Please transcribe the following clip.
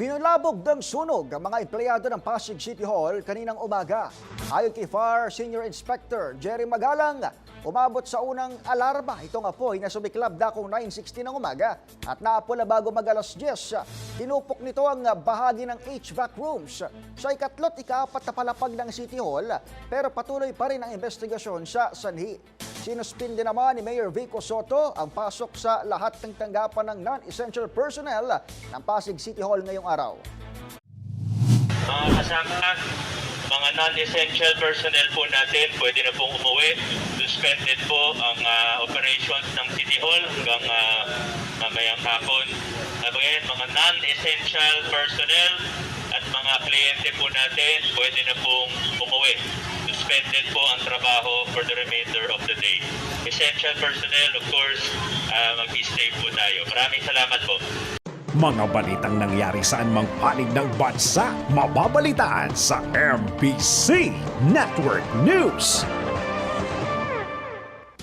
Binulabog ng sunog ang mga empleyado ng Pasig City Hall kaninang umaga. Ayon kay FAR Senior Inspector Jerry Magalang, umabot sa unang alarma itong apoy na sumiklab dakong 9.60 ng umaga at naapula bago mag alas 10. Tinupok nito ang bahagi ng HVAC rooms. Sa ikatlot ikaapat na palapag ng City Hall pero patuloy pa rin ang investigasyon sa sanhi. Sinuspinde naman ni Mayor Vico Soto ang pasok sa lahat ng tanggapan ng non-essential personnel ng Pasig City Hall ngayong araw. Mga kasama, mga non-essential personnel po natin, pwede na pong umuwi. Suspended po ang ah, operations ng City Hall hanggang ah, mamayang hapon. Again, mga non-essential personnel at mga kliyente po natin, pwede na pong umuwi. Suspended po ang trabaho for the remainder of the day. Essential personnel, of course, ah, mag-stay po tayo. Maraming salamat po. Mga balitang nangyari sa anumang panig ng bansa, mababalitaan sa MBC Network News.